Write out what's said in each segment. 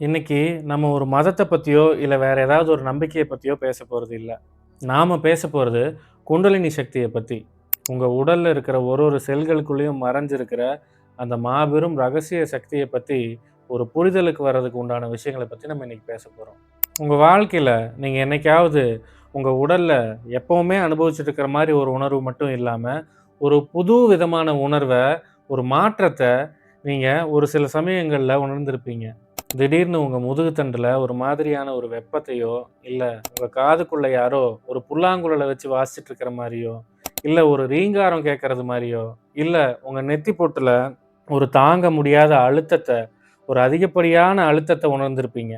இன்னைக்கு நம்ம ஒரு மதத்தை பற்றியோ இல்லை வேற ஏதாவது ஒரு நம்பிக்கையை பற்றியோ பேச போகிறது இல்லை. நாம் பேச போகிறது குண்டலினி சக்தியை பற்றி உங்கள் உடலில் இருக்கிற ஒரு ஒரு செல்களுக்குள்ளேயும் மறைஞ்சிருக்கிற அந்த மாபெரும் ரகசிய சக்தியை பற்றி ஒரு புரிதலுக்கு வர்றதுக்கு உண்டான விஷயங்களை பற்றி நம்ம இன்றைக்கி பேச போகிறோம் உங்கள் வாழ்க்கையில் நீங்கள் என்றைக்காவது உங்கள் உடலில் எப்போவுமே அனுபவிச்சுட்டு இருக்கிற மாதிரி ஒரு உணர்வு மட்டும் இல்லாமல் ஒரு புது விதமான உணர்வை ஒரு மாற்றத்தை நீங்கள் ஒரு சில சமயங்களில் உணர்ந்திருப்பீங்க. திடீர்னு உங்கள் முதுகுத்தண்டில் ஒரு மாதிரியான ஒரு வெப்பத்தையோ இல்லை உங்கள் காதுக்குள்ளே யாரோ ஒரு புல்லாங்குழலை வச்சு வாசிச்சுட்டு இருக்கிற மாதிரியோ இல்லை ஒரு ரீங்காரம் கேட்குறது மாதிரியோ இல்லை உங்கள் நெத்தி பொட்டில் ஒரு தாங்க முடியாத அழுத்தத்தை ஒரு அதிகப்படியான அழுத்தத்தை உணர்ந்திருப்பீங்க.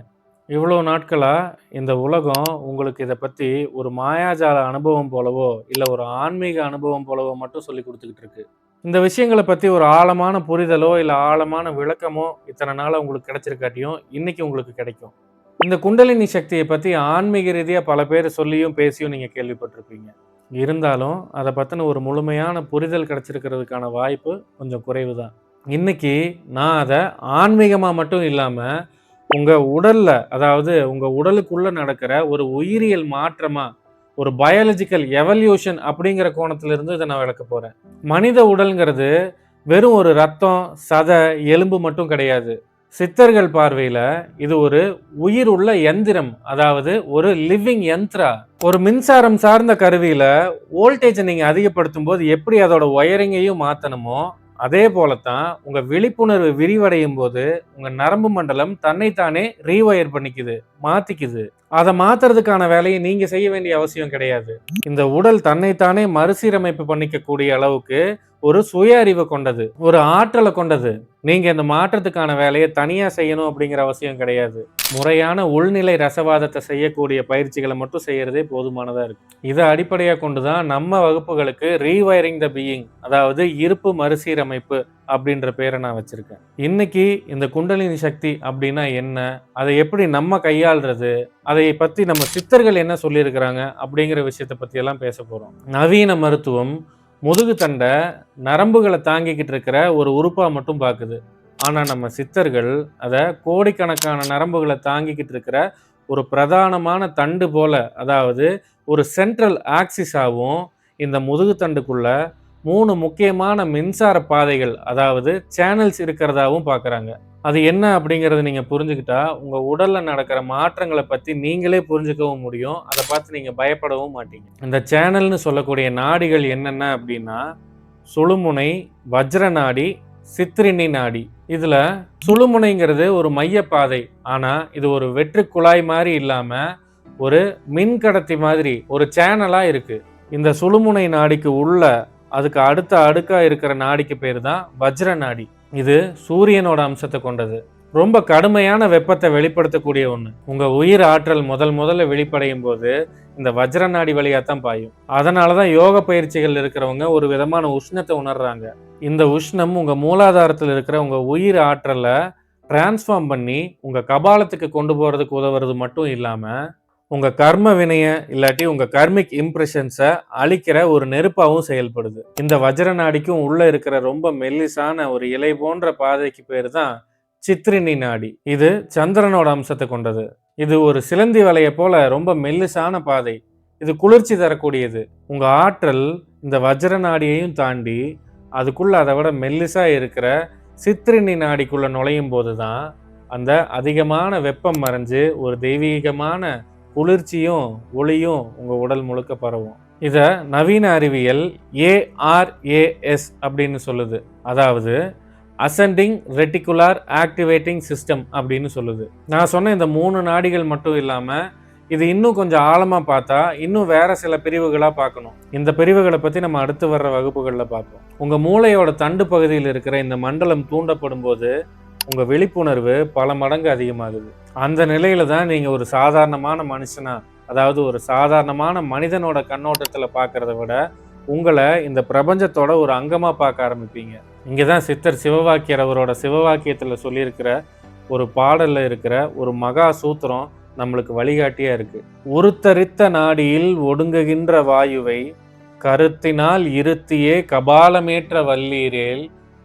இவ்வளோ நாட்களாக இந்த உலகம் உங்களுக்கு இதை பற்றி ஒரு மாயாஜால அனுபவம் போலவோ இல்லை ஒரு ஆன்மீக அனுபவம் போலவோ மட்டும் சொல்லி கொடுத்துக்கிட்டு இருக்கு. இந்த விஷயங்களை பற்றி ஒரு ஆழமான புரிதலோ இல்லை ஆழமான விளக்கமோ இத்தனை நாளாக உங்களுக்கு கிடைச்சிருக்காட்டியும் இன்னைக்கு உங்களுக்கு கிடைக்கும். இந்த குண்டலினி சக்தியை பற்றி ஆன்மீக ரீதியாக பல பேர் சொல்லியும் பேசியும் நீங்கள் கேள்விப்பட்டிருப்பீங்க. இருந்தாலும் அதை பற்றின ஒரு முழுமையான புரிதல் கிடைச்சிருக்கிறதுக்கான வாய்ப்பு கொஞ்சம் குறைவு தான் இன்றைக்கி நான் அதை ஆன்மீகமாக மட்டும் இல்லாமல் உங்கள் உடலில் அதாவது உங்கள் உடலுக்குள்ளே நடக்கிற ஒரு உயிரியல் மாற்றமாக ஒரு பயாலஜிக்கல் எவல்யூஷன் அப்படிங்கிற கோணத்திலிருந்து இதை நான் விளக்க போகிறேன் மனித உடல்ங்கிறது வெறும் ஒரு ரத்தம் சதை எலும்பு மட்டும் கிடையாது. சித்தர்கள் பார்வையில் இது ஒரு உயிர் உள்ள எந்திரம் அதாவது ஒரு லிவிங் யந்திரா ஒரு மின்சாரம் சார்ந்த கருவியில் வோல்டேஜை நீங்கள் அதிகப்படுத்தும் போது எப்படி அதோட ஒயரிங்கையும் மாற்றணுமோ அதே போலத்தான் உங்கள் விழிப்புணர்வு விரிவடையும் போது உங்கள் நரம்பு மண்டலம் தன்னைத்தானே ரீவயர் பண்ணிக்குது மாற்றிக்குது அதை மாத்துறதுக்கான வேலையை நீங்கள் செய்ய வேண்டிய அவசியம் கிடையாது. இந்த உடல் தன்னைத்தானே மறுசீரமைப்பு பண்ணிக்கக்கூடிய அளவுக்கு ஒரு சுய அறிவை கொண்டது ஒரு ஆற்றலை கொண்டது. நீங்க இந்த மாற்றத்துக்கான வேலையை தனியா செய்யணும் அப்படிங்கிற அவசியம் கிடையாது. முறையான உள்நிலை ரசவாதத்தை செய்யக்கூடிய பயிற்சிகளை மட்டும் செய்யறதே போதுமானதா இருக்கு. இதை அடிப்படையாக கொண்டு தான் நம்ம வகுப்புகளுக்கு ரீவயரிங் த பீயிங் அதாவது இருப்பு மறுசீரமைப்பு அப்படின்ற பேரை நான் வச்சிருக்கேன். இன்னைக்கு இந்த குண்டலினி சக்தி அப்படின்னா என்ன அதை எப்படி நம்ம கையாளுறது அதை பத்தி நம்ம சித்தர்கள் என்ன சொல்லியிருக்கிறாங்க அப்படிங்கிற விஷயத்தை பத்தி எல்லாம் பேச போறோம். நவீன மருத்துவம் முதுகு தண்டை நரம்புகளை தாங்கிக்கிட்டு இருக்கிற ஒரு உறுப்பாக மட்டும் பார்க்குது. ஆனால் நம்ம சித்தர்கள் அதை கோடிக்கணக்கான நரம்புகளை தாங்கிக்கிட்டு இருக்கிற ஒரு பிரதானமான தண்டு போல அதாவது ஒரு சென்ட்ரல் ஆக்சிஸாகவும் இந்த முதுகு தண்டுக்குள்ள மூணு முக்கியமான மின்சார பாதைகள் அதாவது சேனல்ஸ் இருக்கிறதாவும் பார்க்குறாங்க. அது என்ன அப்படிங்கிறத நீங்கள் புரிஞ்சுக்கிட்டா உங்கள் உடலில் நடக்கிற மாற்றங்களை பற்றி நீங்களே புரிஞ்சுக்கவும் முடியும். அதை பார்த்து நீங்கள் பயப்படவும் மாட்டீங்க. இந்த சேனல்னு சொல்லக்கூடிய நாடிகள் என்னென்ன அப்படின்னா சுழுமுனை வஜ்ர நாடி சித்திரினி நாடி. இதில் சுழுமுனைங்கிறது ஒரு மையப்பாதை. ஆனால் இது ஒரு வெற்று குழாய் மாதிரி இல்லாமல் ஒரு மின் கடத்தி மாதிரி ஒரு சேனலாக இருக்குது இந்த சுழுமுனை நாடிக்கு உள்ள அதுக்கு அடுத்த அடுக்காக இருக்கிற நாடிக்கு பேர் தான் வஜ்ர நாடி. இது சூரியனோட அம்சத்தை கொண்டது. ரொம்ப கடுமையான வெப்பத்தை வெளிப்படுத்தக்கூடிய ஒன்று உங்கள் உயிர் ஆற்றல் முதல் முதல்ல வெளிப்படையும் போது இந்த வஜ்ர நாடி வழியாக தான் பாயும். அதனால தான் யோக பயிற்சிகள் இருக்கிறவங்க ஒரு விதமான உஷ்ணத்தை உணர்றாங்க. இந்த உஷ்ணம் உங்கள் மூலாதாரத்தில் இருக்கிற உங்கள் உயிர் ஆற்றலை டிரான்ஸ்ஃபார்ம் பண்ணி உங்கள் கபாலத்துக்கு கொண்டு போகிறதுக்கு உதவுறது மட்டும் இல்லாமல் உங்கள் கர்ம வினையை இல்லாட்டி உங்கள் கர்மிக் இம்ப்ரெஷன்ஸை அழிக்கிற ஒரு நெருப்பாகவும் செயல்படுது. இந்த வஜ்ர நாடிக்கும் உள்ளே இருக்கிற ரொம்ப மெல்லிசான ஒரு இலை போன்ற பாதைக்கு பேர் தான் சித்ரினி நாடி. இது சந்திரனோட அம்சத்தை கொண்டது. இது ஒரு சிலந்தி வலையை போல ரொம்ப மெல்லிசான பாதை. இது குளிர்ச்சி தரக்கூடியது. உங்கள் ஆற்றல் இந்த வஜ்ர நாடியையும் தாண்டி அதுக்குள்ளே அதை விட மெல்லிசாக இருக்கிற சித்ரினி நாடிக்குள்ளே நுழையும் போது தான் அந்த அதிகமான வெப்பம் மறைஞ்சு ஒரு தெய்வீகமான குளிர்ச்சியும் ஒளியும் உங்கள் உடல் முழுக்க பரவும். இதை நவீன அறிவியல் ஏஆர்ஏஎஸ் அப்படின்னு சொல்லுது. அதாவது அசெண்டிங் ரெட்டிகுலார் ஆக்டிவேட்டிங் சிஸ்டம் அப்படின்னு சொல்லுது. நான் சொன்ன இந்த மூணு நாடிகள் மட்டும் இல்லாமல் இது இன்னும் கொஞ்சம் ஆழமாக பார்த்தா இன்னும் வேற சில பிரிவுகளாக பார்க்கணும். இந்த பிரிவுகளை பற்றி நம்ம அடுத்து வர்ற வகுப்புகளில் பார்ப்போம். உங்கள் மூளையோட தண்டு பகுதியில் இருக்கிற இந்த மண்டலம் தூண்டப்படும் போது உங்கள் விழிப்புணர்வு பல மடங்கு அதிகமாகுது. அந்த நிலையில தான் நீங்கள் ஒரு சாதாரணமான மனுஷனா அதாவது ஒரு சாதாரணமான மனிதனோட கண்ணோட்டத்தில் பார்க்கறத விட உங்களை இந்த பிரபஞ்சத்தோட ஒரு அங்கமாக பார்க்க ஆரம்பிப்பீங்க. இங்கே தான் சித்தர் சிவவாக்கியர் அவரோட சிவவாக்கியத்தில் சொல்லியிருக்கிற ஒரு பாடலில் இருக்கிற ஒரு மகா சூத்திரம் நம்மளுக்கு வழிகாட்டியாக இருக்குது உருத்தரித்த நாடியில் ஒடுங்குகின்ற வாயுவை கருத்தினால் இருத்தியே கபாலமேற்ற வல்லீரேல்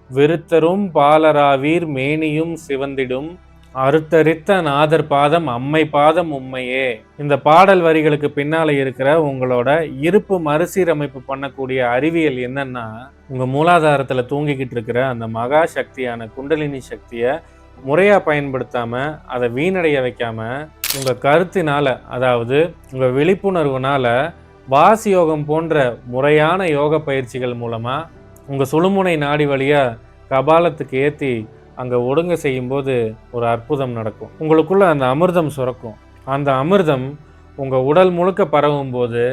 விருத்தரும் பாலராவீர் மேனியும் சிவந்திடும் அறுத்தரித்த நாதர் பாதம் அம்மை பாதம் உண்மையே இந்த பாடல் வரிகளுக்கு பின்னால இருக்கிற உங்களோட இருப்பு மறுசீரமைப்பு பண்ணக்கூடிய அறிவியல் என்னன்னா உங்க மூலாதாரத்துல தூங்கிக்கிட்டு இருக்கிற அந்த மகா சக்தியான குண்டலினி சக்தியை முறையா பயன்படுத்தாம அதை வீணடைய வைக்காம உங்க கருத்தினால அதாவது உங்க விழிப்புணர்வுனால வாசி யோகம் போன்ற முறையான யோக பயிற்சிகள் மூலமா உங்கள் சுழுமுனை நாடி வழியாக கபாலத்துக்கு ஏற்றி அங்கே ஒடுங்க செய்யும்போது ஒரு அற்புதம் நடக்கும். உங்களுக்குள்ளே அந்த அமிர்தம் சுரக்கும். அந்த அமிர்தம் உங்கள் உடல் முழுக்க பரவும் போது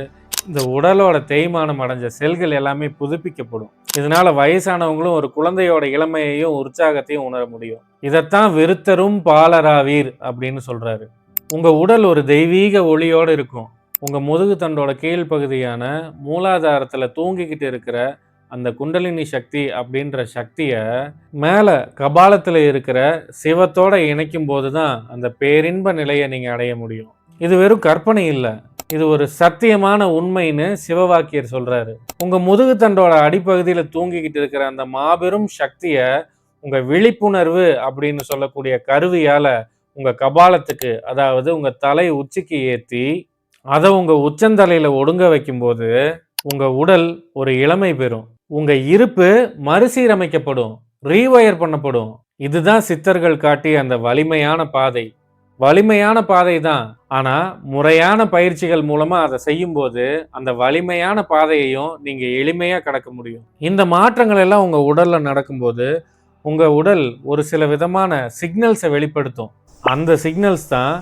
இந்த உடலோட தேய்மானம் அடைஞ்ச செல்கள் எல்லாமே புதுப்பிக்கப்படும். இதனால வயசானவங்களும் ஒரு குழந்தையோட இளமையையும் உற்சாகத்தையும் உணர முடியும். இதைத்தான் விருத்தரும் பாலராவீர் அப்படின்னு சொல்றாரு. உங்க உடல் ஒரு தெய்வீக ஒளியோடு இருக்கும். உங்க முதுகு தண்டோட கீழ் பகுதியான மூலாதாரத்துல தூங்கிக்கிட்டு இருக்கிற அந்த குண்டலினி சக்தி அப்படின்ற சக்தியை மேலே கபாலத்தில் இருக்கிற சிவத்தோட இணைக்கும் போது தான் அந்த பேரின்ப நிலையை நீங்கள் அடைய முடியும். இது வெறும் கற்பனை இல்லை. இது ஒரு சத்தியமான உண்மைன்னு சிவவாக்கியர் சொல்கிறாரு உங்கள் முதுகு தண்டோட அடிப்பகுதியில் தூங்கிக்கிட்டு இருக்கிற அந்த மாபெரும் சக்தியை உங்கள் விழிப்புணர்வு அப்படின்னு சொல்லக்கூடிய கருவியால் உங்கள் கபாலத்துக்கு அதாவது உங்கள் தலை உச்சிக்கு ஏற்றி அதை உங்கள் உச்சந்தலையில் ஒடுங்க வைக்கும்போது உங்கள் உடல் ஒரு இளமை பெறும். உங்கள் இருப்பு மறுசீரமைக்கப்படும் ரீவயர் பண்ணப்படும். இதுதான் சித்தர்கள் காட்டிய அந்த வலிமையான பாதை. வலிமையான பாதை தான். ஆனால் முறையான பயிற்சிகள் மூலமாக அதை செய்யும்போது அந்த வலிமையான பாதையையும் நீங்கள் எளிமையாக கடக்க முடியும். இந்த மாற்றங்கள் எல்லாம் உங்கள் உடலில் நடக்கும்போது உங்கள் உடல் ஒரு சில விதமான சிக்னல்ஸை வெளிப்படுத்தும். அந்த சிக்னல்ஸ் தான்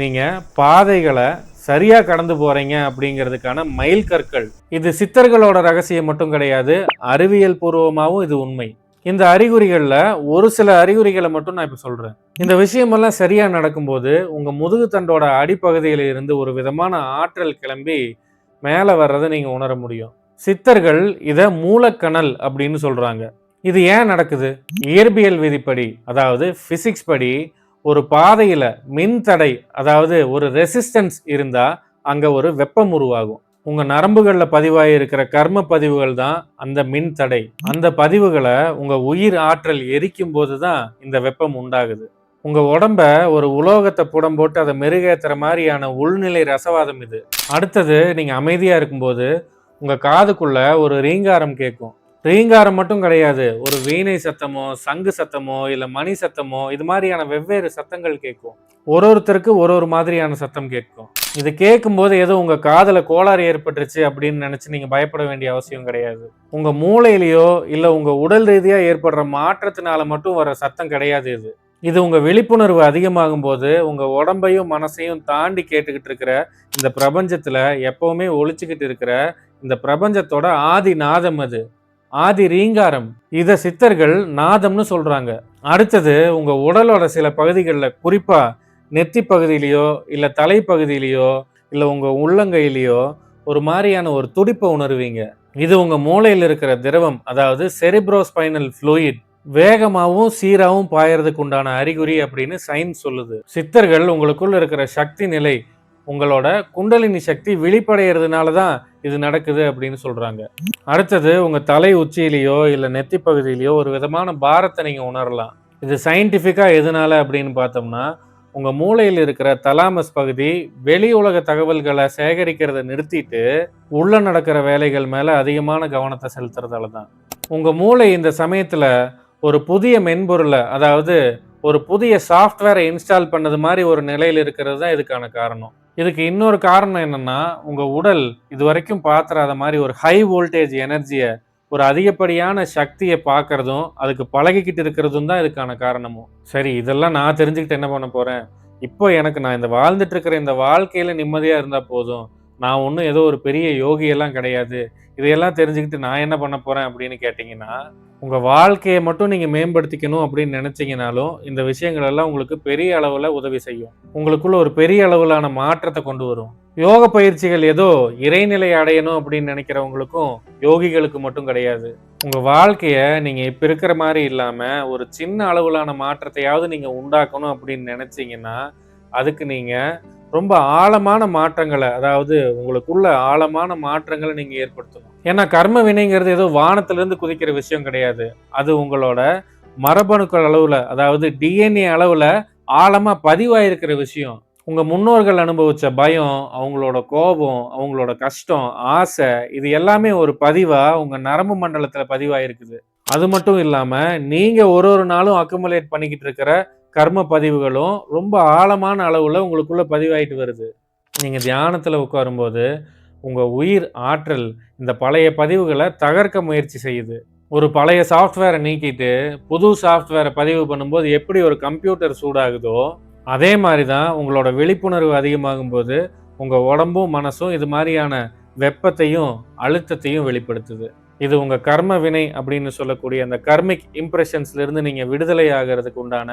நீங்கள் பாதைகளை சரியா கடந்து போறீங்க அப்படிங்கிறதுக்கான மைல் கற்கள். இது சித்தர்களோட ரகசியம் மட்டும் கிடையாது அறிவியல் பூர்வமாகவும் இது உண்மை. இந்த அறிகுறிகளில் ஒரு சில அறிகுறிகளை மட்டும் நான் இப்போ சொல்கிறேன் இந்த விஷயமெல்லாம் சரியாக நடக்கும்போது உங்கள் முதுகு தண்டோட அடிப்பகுதியில் இருந்து ஒரு விதமான ஆற்றல் கிளம்பி மேலே வர்றதை நீங்கள் உணர முடியும். சித்தர்கள் இதை மூலக்கணல் அப்படின்னு சொல்கிறாங்க இது ஏன் நடக்குது? இயற்பியல் விதிப்படி அதாவது ஃபிசிக்ஸ் படி ஒரு பாதையில் மின் தடை அதாவது ஒரு ரெசிஸ்டன்ஸ் இருந்தால் அங்கே ஒரு வெப்பம் உருவாகும். உங்கள் நரம்புகளில் பதிவாகி இருக்கிற கர்ம பதிவுகள் தான் அந்த மின் தடை அந்த பதிவுகளை உங்கள் உயிர் ஆற்றல் எரிக்கும் போது தான் இந்த வெப்பம் உண்டாகுது. உங்கள் உடம்ப ஒரு உலோகத்தை புடம் போட்டு அதை மெருகேற்றுற மாதிரியான உள்நிலை ரசவாதம் இது. அடுத்தது நீங்கள் அமைதியாக இருக்கும்போது உங்கள் காதுக்குள்ளே ஒரு ரீங்காரம் கேட்கும். ரீங்காரம் மட்டும் கிடையாது. ஒரு வீணை சத்தமோ சங்கு சத்தமோ இல்லை மணி சத்தமோ இது மாதிரியான வெவ்வேறு சத்தங்கள் கேட்கும். ஒரு ஒருத்தருக்கு ஒரு ஒரு மாதிரியான சத்தம் கேட்கும். இது கேட்கும்போது ஏதோ உங்கள் காதில் கோளாறு ஏற்பட்டுருச்சு அப்படின்னு நினச்சி நீங்கள் பயப்பட வேண்டிய அவசியம் கிடையாது. உங்கள் மூளையிலையோ இல்லை உங்கள் உடல் ரீதியாக ஏற்படுற மாற்றத்தினால மட்டும் வர சத்தம் கிடையாது இது. இது உங்கள் விழிப்புணர்வு அதிகமாகும் போது உங்கள் உடம்பையும் மனசையும் தாண்டி கேட்டுக்கிட்டு இருக்கிற இந்த பிரபஞ்சத்தில் எப்போவுமே ஒழிச்சுக்கிட்டு இருக்கிற இந்த பிரபஞ்சத்தோட ஆதி நாதம் அது. ஆதி ரீங்காரம். இதை சித்தர்கள் நாதம்னு சொல்கிறாங்க அடுத்தது உங்கள் உடலோட சில பகுதிகளில் குறிப்பாக நெத்தி பகுதியிலையோ இல்லை தலைப்பகுதியிலையோ இல்லை உங்கள் உள்ளங்கையிலையோ ஒரு மாதிரியான ஒரு துடிப்பை உணர்வீங்க. இது உங்கள் மூளையில் இருக்கிற திரவம் அதாவது செரிப்ரோஸ்பைனல் ஃப்ளூயிட் வேகமாகவும் சீராகவும் பாயறதுக்கு உண்டான அறிகுறி அப்படின்னு சயின்ஸ் சொல்லுது. சித்தர்கள் உங்களுக்குள்ள இருக்கிற சக்தி நிலை உங்களோட குண்டலினி சக்தி விழிப்படைகிறதுனால தான் இது நடக்குது அப்படின்னு சொல்றாங்க. அடுத்தது உங்க தலை உச்சியிலேயோ இல்லை நெத்தி பகுதியிலையோ ஒரு விதமான பாரத்தை நீங்க உணரலாம். இது சயின்டிஃபிக்காக எதனால அப்படின்னு பார்த்தோம்னா உங்க மூளையில் இருக்கிற தலாமஸ் பகுதி வெளி உலக தகவல்களை சேகரிக்கிறத நிறுத்திட்டு உள்ள நடக்கிற வேலைகள் மேல அதிகமான கவனத்தை செலுத்துறதால தான். உங்க மூளை இந்த சமயத்துல ஒரு புதிய மென்பொருளை அதாவது ஒரு புதிய சாஃப்ட்வேரை இன்ஸ்டால் பண்ணது மாதிரி ஒரு நிலையில் இருக்கிறது தான் இதுக்கான காரணம். இதுக்கு இன்னொரு காரணம் என்னன்னா உங்க உடல் இது வரைக்கும் பார்த்துறாத மாதிரி ஒரு ஹை வோல்டேஜ் எனர்ஜியை ஒரு அதிகப்படியான சக்தியை பார்க்கறதும் அதுக்கு பழகிக்கிட்டு இருக்கிறதும் தான் இதுக்கான காரணமும். சரி இதெல்லாம் நான் தெரிஞ்சுக்கிட்டு என்ன பண்ண போறேன்? இப்போ எனக்கு நான் இந்த வாழ்ந்துட்டு இருக்கிற இந்த வாழ்க்கையில நிம்மதியா இருந்தா போதும். நான் ஒன்றும் ஏதோ ஒரு பெரிய யோகியெல்லாம் கிடையாது. இதையெல்லாம் தெரிஞ்சுக்கிட்டு நான் என்ன பண்ண போறேன் அப்படின்னு கேட்டிங்கன்னா உங்கள் வாழ்க்கையை மட்டும் நீங்கள் மேம்படுத்திக்கணும் அப்படின்னு நினச்சிங்கனாலும் இந்த விஷயங்கள் எல்லாம் உங்களுக்கு பெரிய அளவில் உதவி செய்யும். உங்களுக்குள்ள ஒரு பெரிய அளவிலான மாற்றத்தை கொண்டு வரும். யோக பயிற்சிகள் ஏதோ இறைநிலை அடையணும் அப்படின்னு நினைக்கிறவங்களுக்கும் யோகிகளுக்கு மட்டும் கிடையாது. உங்கள் வாழ்க்கையை நீங்கள் இப்போ இருக்கிற மாதிரி இல்லாமல் ஒரு சின்ன அளவிலான மாற்றத்தையாவது நீங்கள் உண்டாக்கணும் அப்படின்னு நினச்சிங்கன்னா அதுக்கு நீங்கள் ரொம்ப ஆழமான மாற்றங்களை அதாவது உங்களுக்குள்ள ஆழமான மாற்றங்களை நீங்கள் ஏற்படுத்தணும் ஏன்னா கர்ம வினைங்கிறது ஏதோ வானத்திலிருந்து குதிக்கிற விஷயம் கிடையாது அது உங்களோட மரபணுக்கள் அளவில் அதாவது டிஎன்ஏ அளவில் ஆழமாக பதிவாயிருக்கிற விஷயம். உங்கள் முன்னோர்கள் அனுபவித்த பயம், அவங்களோட கோபம், அவங்களோட கஷ்டம், ஆசை இது எல்லாமே ஒரு பதிவாக உங்கள் நரம்பு மண்டலத்தில் பதிவாயிருக்குது. அது மட்டும் இல்லாமல் நீங்கள் ஒரு ஒரு நாளும் அக்குமுலேட் பண்ணிக்கிட்டு இருக்கிற கர்ம பதிவுகளும் ரொம்ப ஆழமான அளவில் உங்களுக்குள்ளே பதிவாயிட்டு வருது. நீங்கள் தியானத்தில் உட்காரும்போது, உங்கள் உயிர் ஆற்றல் இந்த பழைய பதிவுகளை தகர்க்க முயற்சி செய்யுது. ஒரு பழைய சாஃப்ட்வேரை நீக்கிட்டு, புது சாஃப்ட்வேரை பதிவு பண்ணும்போது எப்படி ஒரு கம்ப்யூட்டர் சூடாகுதோ, அதே மாதிரி தான் உங்களோட விழிப்புணர்வு அதிகமாகும்போது, உங்கள் உடம்பும், மனசும் இது மாதிரியான வெப்பத்தையும், அழுத்தத்தையும் வெளிப்படுத்துது. இது உங்கள் கர்ம வினை அப்படின்னு சொல்லக்கூடிய அந்த கர்மிக் இம்ப்ரெஷன்ஸ்லேருந்து நீங்கள் விடுதலை ஆகிறதுக்கு உண்டான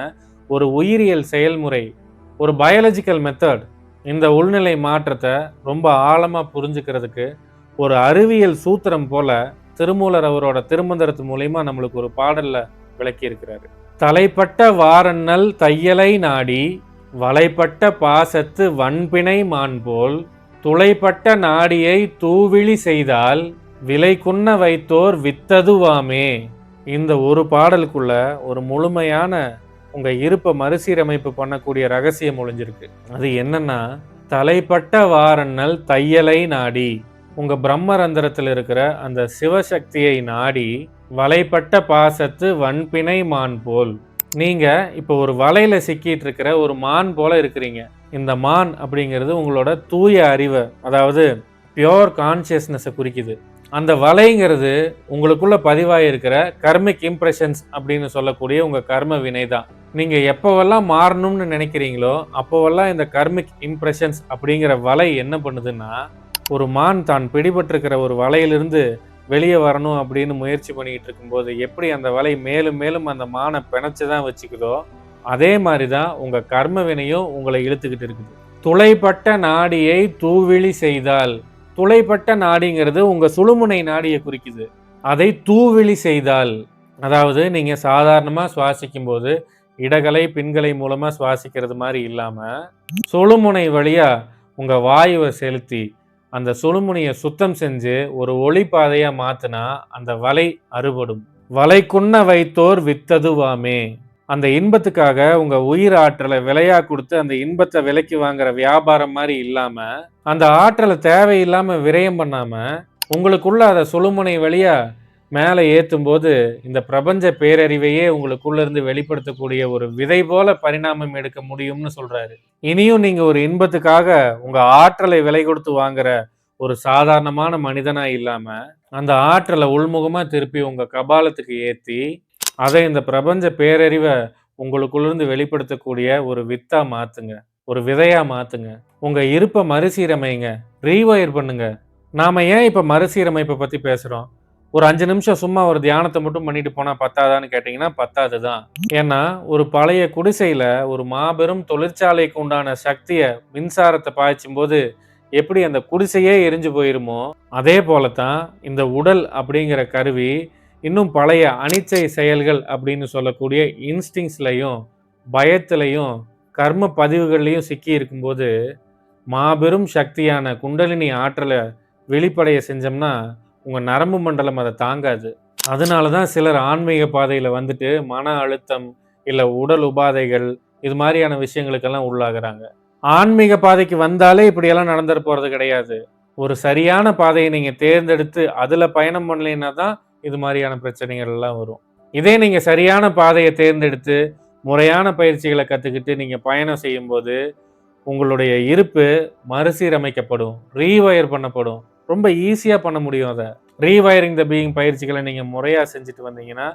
ஒரு உயிரியல் செயல்முறை. ஒரு பயாலஜிக்கல் மெத்தட். இந்த உள்நிலை மாற்றத்தை ரொம்ப ஆழமாக புரிஞ்சுக்கிறதுக்கு, ஒரு அறிவியல் சூத்திரம் போல திருமூலர் அவரோட திருமந்திரத்து மூலயமா நம்மளுக்கு ஒரு பாடலில் விளக்கியிருக்கிறாரு. "தலைப்பட்ட வாரண்ணல் தையலை நாடி, வலைப்பட்ட பாசத்து வன்பிணை மான்போல், துளைப்பட்ட நாடியை தூவிழி செய்தால், விலைக்குண்ண வைத்தோர் வித்ததுவாமே." இந்த ஒரு பாடலுக்குள்ள ஒரு முழுமையான உங்கள் இருப்பை மறுசீரமைப்பு பண்ணக்கூடிய ரகசியம் ஒழிஞ்சிருக்கு அது என்னன்னா, "தலைப்பட்ட வாரண்ணல் தையலை நாடி" உங்கள் பிரம்மரந்திரத்தில் இருக்கிற அந்த சிவசக்தியை நாடி, "வலைப்பட்ட பாசத்து வன்பிணை மான் போல்" நீங்கள் இப்போ ஒரு வலையில் சிக்கிட்டு இருக்கிற ஒரு மான் போல இருக்கிறீங்க. இந்த மான் அப்படிங்கிறது உங்களோட தூய அறிவை அதாவது பியோர் கான்சியஸ்னஸை குறிக்குது. அந்த வலைங்கிறது உங்களுக்குள்ள பதிவாயிருக்கிற கர்மிக் இம்ப்ரஷன்ஸ் அப்படின்னு சொல்லக்கூடிய உங்கள் கர்ம வினை தான். நீங்கள் எப்போவெல்லாம் மாறணும்னு நினைக்கிறீங்களோ, அப்போவெல்லாம் இந்த கர்மிக் இம்ப்ரெஷன்ஸ் அப்படிங்கிற வலை என்ன பண்ணுதுன்னா, ஒரு மான் தான் பிடிபட்டிருக்கிற ஒரு வலையிலிருந்து வெளியே வரணும் அப்படின்னு முயற்சி பண்ணிக்கிட்டு இருக்கும்போது, எப்படி அந்த வலை மேலும் மேலும் அந்த மானை பிணைச்சு தான் வச்சுக்குதோ, அதே மாதிரி தான் உங்கள் கர்ம வினையும் உங்களை இழுத்துக்கிட்டு இருக்குது. "துளைப்பட்ட நாடியை தூவிழி செய்தால்" துளைப்பட்ட நாடிங்கிறது உங்கள் சுழுமுனை நாடியை குறிக்குது. அதை தூவிழி செய்தால், அதாவது நீங்கள் சாதாரணமாக சுவாசிக்கும் சுவாசிக்கும்போது, இடகலை, பின்கலை மூலமாக சுவாசிக்கிறது மாதிரி இல்லாமல் சுழுமுனை வழியாக உங்கள் வாயுவை செலுத்தி, அந்த சொலுமுனையை சுத்தம் செஞ்சு ஒரு ஒளி பாதையாக மாற்றினா அந்த வலை அறுபடும். "வலைக்குண்ண வைத்தோர் வித்ததுவாமே." அந்த இன்பத்துக்காக உங்கள் உயிர் ஆற்றலை விலையா கொடுத்து அந்த இன்பத்தை விலைக்கு வாங்குற வியாபாரம் மாதிரி இல்லாமல் அந்த ஆற்றலை தேவையில்லாமல் விரயம் பண்ணாமல் உங்களுக்குள்ள அதை சுழுமுனை வழியாக மேலே ஏற்றும் போது இந்த பிரபஞ்ச பேரறிவையே உங்களுக்குள்ளேருந்து வெளிப்படுத்தக்கூடிய ஒரு விதை போல பரிணாமம் எடுக்க முடியும்னு சொல்கிறாரு இனியும் நீங்கள் ஒரு இன்பத்துக்காக உங்கள் ஆற்றலை விலை கொடுத்து வாங்குற ஒரு சாதாரணமான மனிதனாக இல்லாமல் அந்த ஆற்றலை உள்முகமாக திருப்பி உங்கள் கபாலத்துக்கு ஏற்றி அதை இந்த பிரபஞ்ச பேரறிவை உங்களுக்குள்ளேருந்து வெளிப்படுத்தக்கூடிய ஒரு வித்தாக மாற்றுங்க ஒரு விதையாக மாற்றுங்க உங்கள் இருப்பை மறுசீரமைங்க. ரீவயர் பண்ணுங்க. நாம ஏன் இப்போ மறுசீரமைப்பை பற்றி பேசுகிறோம் ஒரு அஞ்சு நிமிஷம் சும்மா ஒரு தியானத்தை மட்டும் பண்ணிட்டு போனா பத்தாதான்னு கேட்டீங்கன்னா, பத்தாது தான். ஏன்னா, ஒரு பழைய குடிசையில ஒரு மாபெரும் தொழிற்சாலைக்கு உண்டான சக்தியை மின்சாரத்தை பாய்ச்சும் போது எப்படி அந்த குடிசையே எரிஞ்சு போயிருமோ, அதே போல தான் இந்த உடல் அப்படிங்கிற கருவி, இன்னும் பழைய அனிச்சை செயல்கள் அப்படின்னு சொல்லக்கூடிய இன்ஸ்டிங்ஸ்லையும் பயத்திலையும் கர்ம பதிவுகள்லையும் சிக்கி இருக்கும்போது, மாபெரும் சக்தியான குண்டலினி ஆற்றலை வெளிப்படைய செஞ்சோம்னா, உங்கள் நரம்பு மண்டலம் அதை தாங்காது. அதனால தான் சிலர் ஆன்மீக பாதையில் வந்துட்டு மன அழுத்தம், இல்லை உடல் உபாதைகள், இது மாதிரியான விஷயங்களுக்கெல்லாம் உள்ளாகிறாங்க ஆன்மீக பாதைக்கு வந்தாலே இப்படியெல்லாம் நடந்துட்டு போகிறது கிடையாது. ஒரு சரியான பாதையை நீங்கள் தேர்ந்தெடுத்து, அதில் பயணம் பண்ணலைன்னா தான் இது மாதிரியான பிரச்சனைகள் எல்லாம் வரும். இதே நீங்கள் சரியான பாதையை தேர்ந்தெடுத்து, முறையான பயிற்சிகளை கற்றுக்கிட்டு நீங்கள் பயணம் செய்யும்போது, உங்களுடைய இருப்பு மறுசீரமைக்கப்படும். ரீவயர் பண்ணப்படும். ரொம்ப ஈஸியாக பண்ண முடியும் அதை ரீவயரிங் த பீயிங் பயிற்சிகளை நீங்கள் முறையாக செஞ்சுட்டு வந்தீங்கன்னா,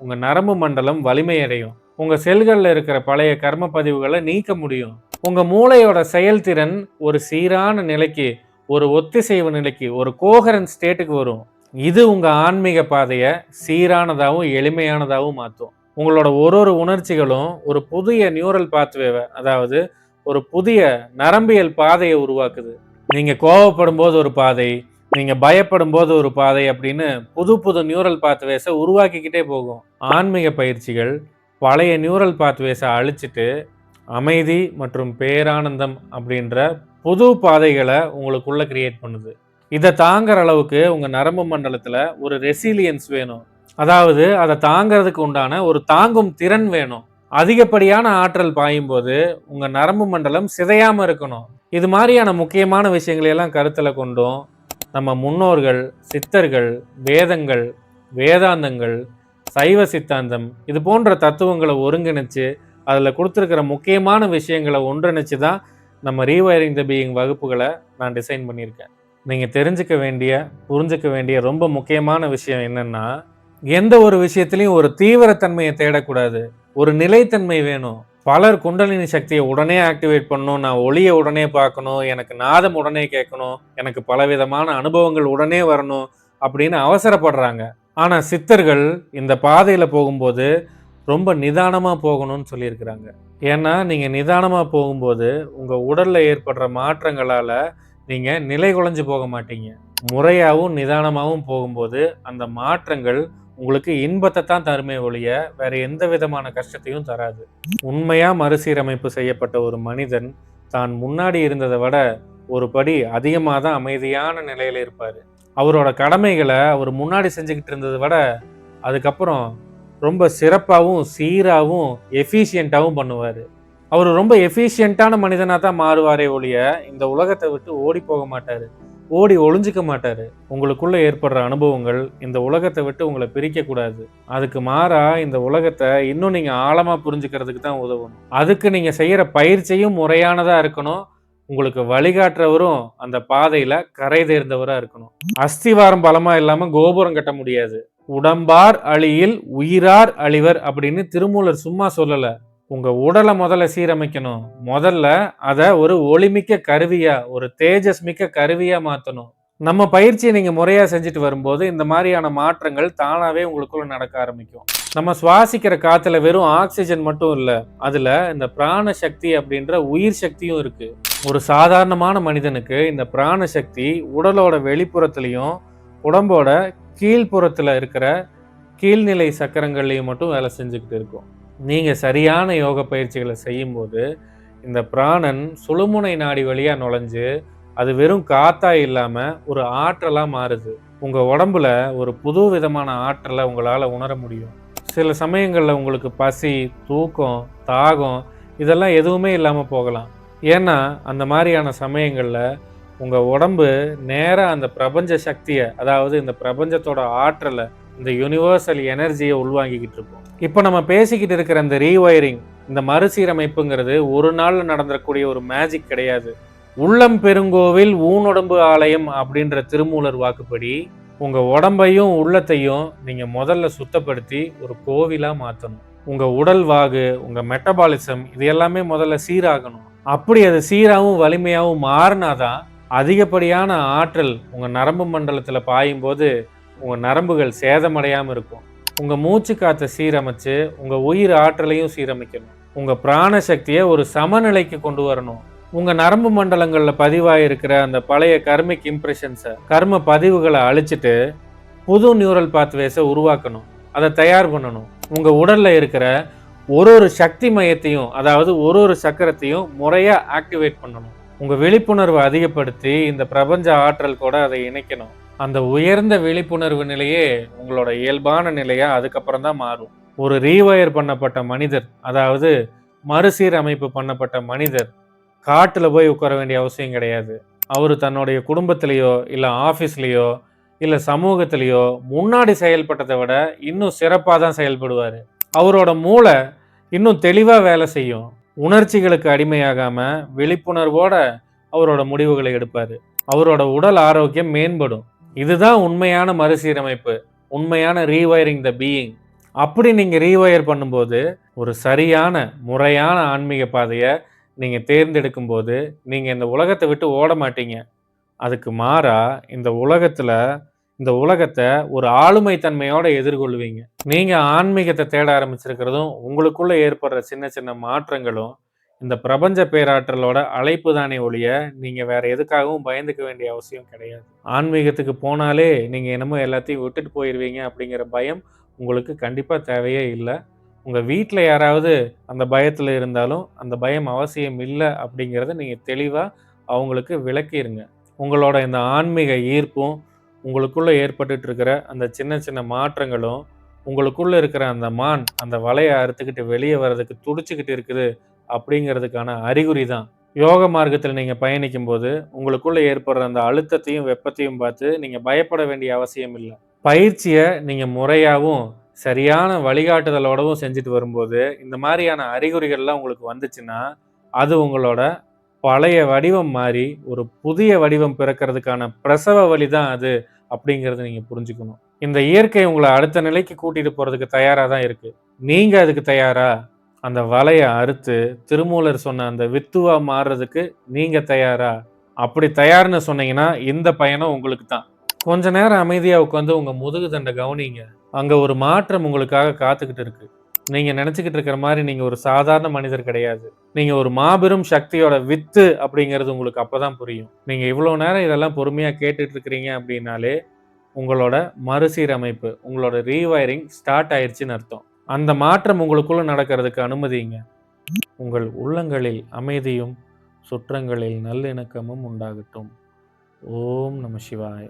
உங்கள் நரம்பு மண்டலம் வலிமையடையும். உங்கள் செல்களில் இருக்கிற பழைய கர்ம பதிவுகளை நீக்க முடியும். உங்கள் மூளையோட செயல்திறன் ஒரு சீரான நிலைக்கு, ஒரு ஒத்திசைவு நிலைக்கு, ஒரு கோஹரன் ஸ்டேட்டுக்கு வரும். இது உங்கள் ஆன்மீக பாதையை சீரானதாகவும் எளிமையானதாகவும் மாற்றும் உங்களோட ஒரு ஒரு உணர்ச்சிகளும் ஒரு புதிய நியூரல் பாத்வேவை அதாவது ஒரு புதிய நரம்பியல் பாதையை உருவாக்குது. நீங்கள் கோவப்படும் போது ஒரு பாதை, நீங்கள் பயப்படும் போது ஒரு பாதை அப்படின்னு புது புது நியூரல் பாத்வேஸை உருவாக்கிக்கிட்டே போகும். ஆன்மீக பயிற்சிகள் பழைய நியூரல் பாத்வேஸை அழிச்சிட்டு, அமைதி மற்றும் பேரானந்தம் அப்படின்ற புது பாதைகளை உங்களுக்குள்ளே கிரியேட் பண்ணுது. இதை தாங்குற அளவுக்கு உங்கள் நரம்பு மண்டலத்தில் ஒரு ரெசிலியன்ஸ் வேணும். அதாவது அதை தாங்குறதுக்கு உண்டான ஒரு தாங்கும் திறன் வேணும். அதிகப்படியான ஆற்றல் பாயும்போது உங்கள் நரம்பு மண்டலம் சிதையாமல் இருக்கணும் இது மாதிரியான முக்கியமான விஷயங்களை எல்லாம் கருத்தில் கொண்டும் நம்ம முன்னோர்கள் சித்தர்கள் வேதங்கள் வேதாந்தங்கள் சைவ சித்தாந்தம் இது போன்ற தத்துவங்களை ஒருங்கிணைச்சு அதில் கொடுத்துருக்கிற முக்கியமான விஷயங்களை ஒன்றிணைச்சு தான் நம்ம ரீவயரிங் த பீயிங் வகுப்புகளை நான் டிசைன் பண்ணியிருக்கேன். நீங்கள் தெரிஞ்சுக்க வேண்டிய புரிஞ்சிக்க வேண்டிய ரொம்ப முக்கியமான விஷயம் என்னென்னா எந்த ஒரு விஷயத்துலையும் ஒரு தீவிரத்தன்மையை தேடக்கூடாது. ஒரு நிலைத்தன்மை வேணும். பலர் குண்டலினி சக்தியை உடனே ஆக்டிவேட் பண்ணணும் நான் ஒளியை உடனே பார்க்கணும் எனக்கு நாதம் உடனே கேட்கணும் எனக்கு பலவிதமான அனுபவங்கள் உடனே வரணும் அப்படின்னு அவசரப்படுறாங்க. ஆனால் சித்தர்கள் இந்த பாதையில் போகும்போது ரொம்ப நிதானமாக போகணும்னு சொல்லியிருக்கிறாங்க. ஏன்னா நீங்கள் நிதானமாக போகும்போது உங்கள் உடலில் ஏற்படுற மாற்றங்களால் நீங்கள் நிலை குலைஞ்சு போக மாட்டீங்க. முறையாகவும் நிதானமாகவும் போகும்போது அந்த மாற்றங்கள் உங்களுக்கு இன்பத்தை தான் தருமே ஒழிய வேற எந்த விதமான கஷ்டத்தையும் தராது. உண்மையா மறுசீரமைப்பு செய்யப்பட்ட ஒரு மனிதன் தான் முன்னாடி இருந்ததை விட ஒரு படி அதிகமாக தான் அமைதியான நிலையில இருப்பார். அவரோட கடமைகளை அவர் முன்னாடி செஞ்சுக்கிட்டு இருந்ததை விட அதுக்கப்புறம் ரொம்ப சிறப்பாகவும் சீராகவும் எஃபிஷியண்ட்டாகவும் பண்ணுவார். அவர் ரொம்ப எஃபிஷியண்ட்டான மனிதனாக தான் மாறுவாரே ஒழிய இந்த உலகத்தை விட்டு ஓடி போக மாட்டார். ஓடி ஒளிஞ்சிக்க மாட்டார். உங்களுக்குள்ளே ஏற்படுற அனுபவங்கள் இந்த உலகத்தை விட்டு உங்களை பிரிக்கக்கூடாது. அதுக்கு மாறா இந்த உலகத்தை இன்னும் நீங்கள் ஆழமாக புரிஞ்சுக்கிறதுக்கு தான் உதவணும். அதுக்கு நீங்கள் செய்கிற பயிற்சியும் முறையானதாக இருக்கணும். உங்களுக்கு வழிகாட்டுறவரும் அந்த பாதையில் கரை தேர்ந்தவராக இருக்கணும். அஸ்திவாரம் பலமாக இல்லாமல் கோபுரம் கட்ட முடியாது. உடம்பார் அழியில் உயிரார் அழிவர் அப்படின்னு திருமூலர் சும்மா சொல்லலை. உங்கள் உடலை முதல்ல சீரமைக்கணும். முதல்ல அதை ஒரு ஒளிமிக்க கருவியாக ஒரு தேஜஸ் மிக்க கருவியாக மாற்றணும் நம்ம பயிற்சியை நீங்கள் முறையாக செஞ்சுட்டு வரும்போது இந்த மாதிரியான மாற்றங்கள் தானாகவே உங்களுக்குள்ள நடக்க ஆரம்பிக்கும். நம்ம சுவாசிக்கிற காற்றுல வெறும் ஆக்சிஜன் மட்டும் இல்லை அதில் இந்த பிராண சக்தி அப்படின்ற உயிர் சக்தியும் இருக்குது ஒரு சாதாரணமான மனிதனுக்கு இந்த பிராண சக்தி உடலோட வெளிப்புறத்துலையும் உடம்போட கீழ்ப்புறத்தில் இருக்கிற கீழ்நிலை சக்கரங்கள்லையும் மட்டும் வேலை செஞ்சுக்கிட்டு இருக்கும். நீங்கள் சரியான யோக பயிற்சிகளை செய்யும்போது இந்த பிராணன் சுழுமுனை நாடி வழியாக நுழைஞ்சு அது வெறும் காத்தா இல்லாமல் ஒரு ஆற்றலாக மாறுது. உங்கள் உடம்புல ஒரு புது விதமான ஆற்றலை உங்களால் உணர முடியும். சில சமயங்களில் உங்களுக்கு பசி தூக்கம் தாகம் இதெல்லாம் எதுவுமே இல்லாமல் போகலாம். ஏன்னா அந்த மாதிரியான சமயங்களில் உங்கள் உடம்பு நேராக அந்த பிரபஞ்ச சக்தியை அதாவது இந்த பிரபஞ்சத்தோட ஆற்றலை இந்த யூனிவர்சல் எனர்ஜியை உள்வாங்கிக்கிட்டு இருக்கும் இப்போ நம்ம பேசிக்கிட்டு இருக்கிற இந்த ரீவயரிங் இந்த மறுசீரமைப்புங்கிறது ஒரு நாளில் நடந்துடக்கூடிய ஒரு மேஜிக் கிடையாது. உள்ளம் பெருங்கோவில் ஊனுடம்பு ஆலயம் அப்படின்ற திருமூலர் வாக்குப்படி உங்கள் உடம்பையும் உள்ளத்தையும் நீங்கள் முதல்ல சுத்தப்படுத்தி ஒரு கோவிலாக மாற்றணும் உங்கள் உடல் வாகு உங்கள் மெட்டபாலிசம் இது எல்லாமே முதல்ல சீராகணும். அப்படி அது சீராகவும் வலிமையாகவும் மாறினாதான் அதிகப்படியான ஆற்றல் உங்கள் நரம்பு மண்டலத்தில் பாயும் உங்கள் நரம்புகள் சேதமடையாமல் இருக்கும். உங்கள் மூச்சு காற்றை சீரமைச்சு உங்கள் உயிர் ஆற்றலையும் சீரமைக்கணும். உங்கள் பிராண சக்தியை ஒரு சமநிலைக்கு கொண்டு வரணும். உங்கள் நரம்பு மண்டலங்களில் பதிவாயிருக்கிற அந்த பழைய கர்மிக் இம்ப்ரெஷன்ஸை கர்ம பதிவுகளை அழிச்சிட்டு புது நியூரல் பாத்வேஸை உருவாக்கணும். அதை தயார் பண்ணணும். உங்கள் உடலில் இருக்கிற ஒரு ஒரு சக்தி மையத்தையும் அதாவது ஒரு ஒரு சக்கரத்தையும் முறையாக ஆக்டிவேட் பண்ணணும். உங்கள் விழிப்புணர்வை அதிகப்படுத்தி இந்த பிரபஞ்ச ஆற்றல் கூட அதை இணைக்கணும். அந்த உயர்ந்த விழிப்புணர்வு நிலையே உங்களோட இயல்பான நிலையா அதுக்கப்புறம் தான் மாறும். ஒரு ரீவயர் பண்ணப்பட்ட மனிதர் அதாவது மறுசீரமைப்பு பண்ணப்பட்ட மனிதர் காட்டில் போய் உட்கார வேண்டிய அவசியம் கிடையாது. அவர் தன்னுடைய குடும்பத்திலேயோ இல்லை ஆஃபீஸ்லேயோ இல்லை சமூகத்திலேயோ முன்னாடி செயல்பட்டதை விட இன்னும் சிறப்பாக தான் செயல்படுவார். அவரோட மூளை இன்னும் தெளிவாக வேலை செய்யும். உணர்ச்சிகளுக்கு அடிமையாகாமல் விழிப்புணர்வோட அவரோட முடிவுகளை எடுப்பார். அவரோட உடல் ஆரோக்கியம் மேம்படும். இதுதான் உண்மையான மறுசீரமைப்பு உண்மையான ரீவயரிங் த பீயிங் அப்படி நீங்கள் ரீவயர் பண்ணும்போது ஒரு சரியான முறையான ஆன்மீக பாதையை நீங்கள் தேர்ந்தெடுக்கும் போது நீங்கள் இந்த உலகத்தை விட்டு ஓட மாட்டீங்க. அதுக்கு மாறா இந்த உலகத்தில் இந்த உலகத்தை ஒரு ஆளுமை தன்மையோடு எதிர்கொள்வீங்க. நீங்கள் ஆன்மீகத்தை தேட ஆரம்பிச்சிருக்கிறதும் உங்களுக்குள்ளே ஏற்படுற சின்ன சின்ன மாற்றங்களும் இந்த பிரபஞ்ச பேராற்றலோட அழைப்பு தானே ஒழிய நீங்கள் வேற எதுக்காகவும் பயந்துக்க வேண்டிய அவசியம் கிடையாது. ஆன்மீகத்துக்கு போனாலே நீங்கள் என்னமோ எல்லாத்தையும் விட்டுட்டு போயிடுவீங்க அப்படிங்கிற பயம் உங்களுக்கு கண்டிப்பாக தேவையே இல்லை. உங்கள் வீட்டில் யாராவது அந்த பயத்தில் இருந்தாலும் அந்த பயம் அவசியம் இல்லை அப்படிங்கிறத நீங்கள் தெளிவாக அவங்களுக்கு விளக்கிடுங்க உங்களோட இந்த ஆன்மீக ஈர்ப்பும் உங்களுக்குள்ளே ஏற்பட்டுட்டு இருக்கிற அந்த சின்ன சின்ன மாற்றங்களும் உங்களுக்குள்ளே இருக்கிற அந்த மான் அந்த வலையை அறுத்துக்கிட்டு வெளியே வர்றதுக்கு துடிச்சுக்கிட்டு இருக்குது அப்படிங்கிறதுக்கான அறிகுறி தான். யோக மார்க்கத்தில் நீங்கள் பயணிக்கும் போது ஏற்படுற அந்த அழுத்தத்தையும் வெப்பத்தையும் பார்த்து நீங்கள் பயப்பட வேண்டிய அவசியம் இல்லை. பயிற்சியை நீங்கள் முறையாகவும் சரியான வழிகாட்டுதலோடவும் செஞ்சுட்டு வரும்போது இந்த மாதிரியான அறிகுறிகள்லாம் உங்களுக்கு வந்துச்சுன்னா அது உங்களோட பழைய வடிவம் மாறி ஒரு புதிய வடிவம் பிறக்கிறதுக்கான பிரசவ வழி தான் அது அப்படிங்கிறத நீங்கள் புரிஞ்சுக்கணும். இந்த இயற்கை உங்களை அடுத்த நிலைக்கு கூட்டிகிட்டு போகிறதுக்கு தயாராக தான் இருக்குது நீங்கள் அதுக்கு தயாரா? அந்த வலையை அறுத்து திருமூலர் சொன்ன அந்த வித்துவா மாறுறதுக்கு நீங்க தயாரா? அப்படி தயார்னு சொன்னீங்கன்னா இந்த பயணம் உங்களுக்கு தான். கொஞ்ச நேரம் அமைதியா உட்காந்து உங்க முதுகு தண்டை கவனிங்க. அங்க ஒரு மாற்றம் உங்களுக்காக காத்துக்கிட்டு இருக்கு. நீங்க நினைச்சுக்கிட்டு இருக்கிற மாதிரி நீங்க ஒரு சாதாரண மனிதர் கிடையாது. நீங்க ஒரு மாபெரும் சக்தியோட வித்து அப்படிங்கிறது உங்களுக்கு அப்பதான் புரியும். நீங்க இவ்வளவு நேரம் இதெல்லாம் பொறுமையா கேட்டுட்டு இருக்கிறீங்க அப்படின்னாலே உங்களோட மறுசீரமைப்பு உங்களோட ரீவயரிங் ஸ்டார்ட் ஆயிடுச்சுன்னு அர்த்தம். அந்த மாற்றம் உங்களுக்குள்ள நடக்கிறதுக்கு அனுமதிங்க உங்கள் உள்ளங்களில் அமைதியும் சுற்றங்களில் நல்லிணக்கமும் உண்டாகட்டும் ஓம் நம சிவாய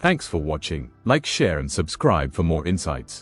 Thanks for watching. Like, share, and subscribe for more insights.